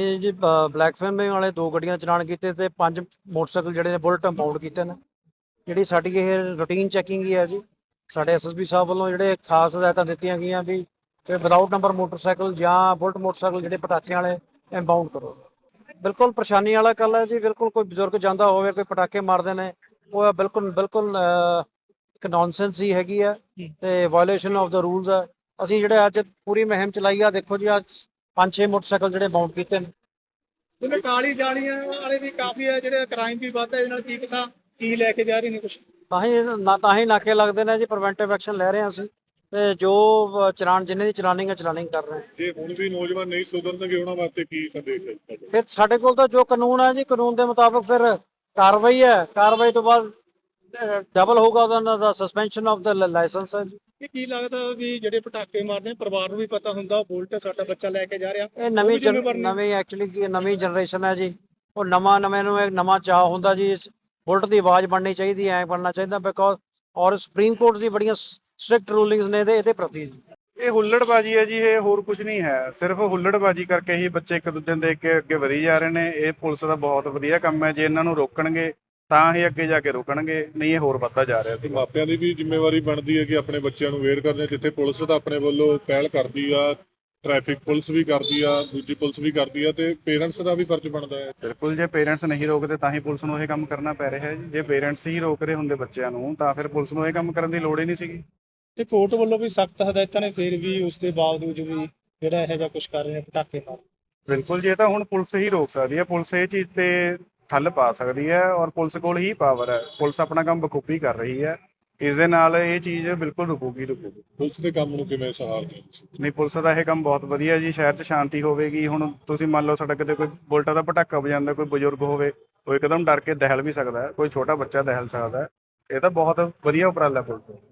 ਅਸੀਂ ਜੀ black filming ਵਾਲੇ ਦੋ ਗੱਡੀਆਂ ਚਲਾਨ ਕੀਤੇ ਤੇ ਪੰਜ ਮੋਟਰਸਾਈਕਲ ਜਿਹੜੇ ਨੇ ਬੁਲਟ ਇੰਪਾਊਂਡ ਕੀਤੇ ਨੇ। ਜਿਹੜੀ ਸਾਡੀ ਇਹ ਰੂਟੀਨ ਚੈਕਿੰਗ ਹੀ ਹੈ ਜੀ, ਸਾਡੇ ਐਸਐਸਪੀ ਸਾਹਿਬ ਵੱਲੋਂ ਜਿਹੜੇ ਖਾਸ ਹਦਾਇਤਾਂ ਦਿੱਤੀਆਂ ਗਈਆਂ ਵੀ ਕਿ ਵਿਦਆਊਟ ਨੰਬਰ ਮੋਟਰਸਾਈਕਲ ਜਾਂ ਬੁਲਟ ਮੋਟਰਸਾਈਕਲ ਜਿਹੜੇ ਪਟਾਕਿਆਂ ਵਾਲੇ ਇੰਪਾਊਂਡ ਕਰੋ। ਬਿਲਕੁਲ ਪਰੇਸ਼ਾਨੀ ਵਾਲਾ ਗੱਲ ਹੈ ਜੀ, ਬਿਲਕੁਲ ਕੋਈ ਬਜ਼ੁਰਗ ਜਾਂਦਾ ਹੋਵੇ, ਕੋਈ ਪਟਾਕੇ ਮਾਰਦੇ ਨੇ, ਉਹ ਬਿਲਕੁਲ ਬਿਲਕੁਲ ਇੱਕ ਨੌਨਸੈਂਸ ਹੀ ਹੈਗੀ ਆ ਤੇ ਵਾਇਓਲੇਸ਼ਨ ਆਫ ਦਾ ਰੂਲਸ ਆ ਅਸੀਂ ਜਿਹੜੇ ਅੱਜ ਪੂਰੀ ਮੁਹਿੰਮ ਚਲਾਈ ਆ, ਦੇਖੋ ਜੀ, ਅੱਜ ਪੰਜ ਛੇ ਮੋਟਰਸਾਈਕਲ ਜਿਹੜੇ ਬਾਉਂਡ ਕੀਤੇ ਨੇ। ਜਿਵੇਂ ਕਾਲੀ ਜਾਲੀਆਂ ਵਾਲੇ ਵੀ ਕਾਫੀ ਆ ਜਿਹੜੇ ਕ੍ਰਾਈਮ ਵੀ ਵੱਧਦਾ ਇਹਦੇ ਨਾਲ ਕੀ ਪਤਾ ਕੀ ਲੈ ਕੇ ਜਾ ਰਹੇ ਨੇ ਕੁਝ ਤਾਂ ਹੀ ਨਾ ਤਾਂ ਹੀ ਨਾਕੇ ਲੱਗਦੇ ਨੇ ਜੀ ਪ੍ਰੀਵੈਂਟਿਵ ਐਕਸ਼ਨ ਲੈ ਰਹੇ ਹਾਂ ਅਸੀਂ। ਤੇ ਜੋ ਚਲਾਨ ਜਿੰਨੇ ਦੀ ਚਲਾਨਿੰਗ ਹੈ ਚਲਾਨਿੰਗ ਕਰ ਰਹੇ ਹਾਂ। ਜੇ ਹੁਣ ਵੀ ਨੌਜਵਾਨ ਨਹੀਂ ਸੁਧਰਨਗੇ ਉਹਨਾਂ ਵਾਸਤੇ ਕੀ ਸੰਦੇਸ਼ ਹੈ? ਫਿਰ ਸਾਡੇ ਕੋਲ ਤਾਂ ਜੋ ਕਾਨੂੰਨ ਹੈ ਜੀ ਕਾਨੂੰਨ ਦੇ ਮੁਤਾਬਕ ਫਿਰ ਕਾਰਵਾਈ ਹੈ। ਕਾਰਵਾਈ ਤੋਂ ਬਾਅਦ ਡਬਲ ਹੋਊਗਾ ਉਹਨਾਂ ਦਾ ਸਸਪੈਂਸ਼ਨ ਆਫ ਦਾ ਲਾਇਸੈਂਸ ਹੈ ਜੀ। ਇਹ ਕੀ ਲੱਗਦਾ ਵੀ ਜਿਹੜੇ ਪਟਾਕੇ ਮਾਰਦੇ ਆ, ਪਰਿਵਾਰ ਨੂੰ ਵੀ ਪਤਾ ਹੁੰਦਾ ਬੁਲਟ ਸਾਡਾ ਬੱਚਾ ਲੈ ਕੇ ਜਾ ਰਿਹਾ। ਇਹ ਨਵੀਂ ਜਨ-। ਨਵੀਂ ਐਕਚੁਅਲੀ ਕੀ ਹੈ, ਨਵੀਂ ਜਨਰੇਸ਼ਨ ਹੈ ਜੀ। ਉਹ ਨਵਾਂ ਨਵੇਂ ਨੂੰ ਇੱਕ ਨਵਾਂ ਚਾਹ ਹੁੰਦਾ ਜੀ। ਇਸ ਬੁਲਟ ਦੀ ਆਵਾਜ਼ ਬਣਨੀ ਚਾਹੀਦੀ ਐ ਬਣਨਾ ਚਾਹੀਦਾ ਬਿਕੋਜ਼ ਔਰ ਸੁਪਰੀਮ ਕੋਰਟ ਦੀ ਬੜੀਆਂ ਸਟ੍ਰਿਕਟ ਰੂਲਿੰਗਸ ਨੇ ਇਹਦੇ ਇਹਦੇ ਪ੍ਰਤੀ ਜੀ। ਇਹ ਹੁੱਲੜਬਾਜੀ ਹੈ ਜੀ ਇਹ ਹੋਰ ਕੁਝ ਨਹੀਂ ਹੈ। ਸਿਰਫ ਹੁੱਲੜਬਾਜੀ ਕਰਕੇ ਹੀ ਬੱਚੇ ਇੱਕ ਦੂਜੇ ਨੂੰ ਦੇਖ ਕੇ ਅੱਗੇ ਵਧੀ ਜਾ ਰਹੇ ਨੇ। ਇਹ ਪੁਲਿਸ ਦਾ ਬਹੁਤ ਵਧੀਆ ਕੰਮ ਹੈ। ਜੇ ਇਹਨਾਂ ਨੂੰ ਰੋਕਣਗੇ ਤਾਂ ਹੀ ਅੱਗੇ ਜਾ ਕੇ ਰੁਕਣਗੇ ਨਹੀਂ ਇਹ ਹੋਰ ਵੱਧਦਾ ਜਾ ਰਿਹਾ। ਤੇ ਮਾਪਿਆਂ ਦੀ ਵੀ ਜ਼ਿੰਮੇਵਾਰੀ ਬਣਦੀ ਹੈ ਕਿ ਆਪਣੇ ਬੱਚਿਆਂ ਨੂੰ ਅਵੇਅਰ ਕਰਦੇ ਜਿੱਥੇ ਪੁਲਿਸ ਤਾਂ ਆਪਣੇ ਵੱਲੋਂ ਪਹਿਲ ਕਰਦੀ ਆ ਟ੍ਰੈਫਿਕ ਪੁਲਿਸ ਵੀ ਕਰਦੀ ਆ ਦੂਜੀ ਪੁਲਿਸ ਵੀ ਕਰਦੀ ਆ ਤੇ ਪੇਰੈਂਟਸ ਦਾ ਵੀ ਫਰਜ਼ ਬਣਦਾ ਹੈ। ਬਿਲਕੁਲ ਜੇ ਪੇਰੈਂਟਸ ਨਹੀਂ ਰੋਕਦੇ ਤਾਂ ਹੀ ਪੁਲਿਸ ਨੂੰ ਇਹ ਕੰਮ ਕਰਨਾ ਪੈ ਰਿਹਾ ਹੈ ਜੀ। ਜੇ ਪੇਰੈਂਟਸ ਹੀ ਰੋਕ ਰਹੇ ਹੁੰਦੇ ਬੱਚਿਆਂ ਨੂੰ ਤਾਂ ਫਿਰ ਪੁਲਿਸ ਨੂੰ ਇਹ ਕੰਮ ਕਰਨ ਦੀ ਲੋੜ ਹੀ ਨਹੀਂ ਸੀਗੀ। ਤੇ ਕੋਰਟ ਵੱਲੋਂ ਵੀ ਸਖਤ ਹਦਾਇਤਾਂ ਨੇ ਫਿਰ ਵੀ ਉਸ ਦੇ ਬਾਵਜੂਦ ਵੀ ਜਿਹੜਾ ਇਹੋ ਜਿਹਾ ਕੁਝ ਕਰ ਰਹੇ ਨੇ ਪਟਾਕੇ ਮਾਰ ਬਿਲਕੁਲ ਜੀ ਇਹ ਤਾਂ ਹੁਣ ਪੁਲਿਸ ਹੀ ਰੋਕ ਸਕਦੀ ਹੈ। ਪੁਲਿਸ ਇਹ ਚੀਜ਼ ਤੇ ਠੱਲ ਪਾ ਸਕਦੀ ਹੈ ਔਰ ਪੁਲਿਸ ਕੋਲ ਹੀ ਪਾਵਰ ਹੈ। ਪੁਲਿਸ ਆਪਣਾ ਕੰਮ ਬਖੂਬੀ ਕਰ ਰਹੀ ਹੈ। ਇਸ ਦੇ ਨਾਲ ਇਹ ਚੀਜ਼ ਬਿਲਕੁਲ ਰੁਕੂਗੀ ਰੁਕੂਗੀ। ਪੁਲਿਸ ਦੇ ਕੰਮ ਨੂੰ ਕਿਵੇਂ ਸਹਾਰਦੇ ਹੋ ਤੁਸੀਂ? ਨਹੀਂ ਪੁਲਿਸ ਦਾ ਇਹ ਕੰਮ ਬਹੁਤ ਵਧੀਆ ਜੀ। ਸ਼ਹਿਰ 'ਚ ਸ਼ਾਂਤੀ ਹੋਵੇਗੀ। ਹੁਣ ਤੁਸੀਂ ਮੰਨ ਲਓ ਸੜਕ ਤੇ ਕੋਈ ਬੁਲਟਾ ਦਾ ਪਟਾਕਾ ਵਜਾਉਂਦਾ ਕੋਈ ਬਜ਼ੁਰਗ ਹੋਵੇ ਉਹ ਇੱਕਦਮ ਡਰ ਕੇ ਦਹਿਲ ਵੀ ਸਕਦਾ ਹੈ। ਕੋਈ ਛੋਟਾ ਬੱਚਾ ਦਹਿਲ ਸਕਦਾ ਹੈ। ਇਹ ਤਾਂ ਬਹੁਤ ਵਧੀਆ ਉਪਰਾਲਾ ਪੁਲਿਸ ਦਾ।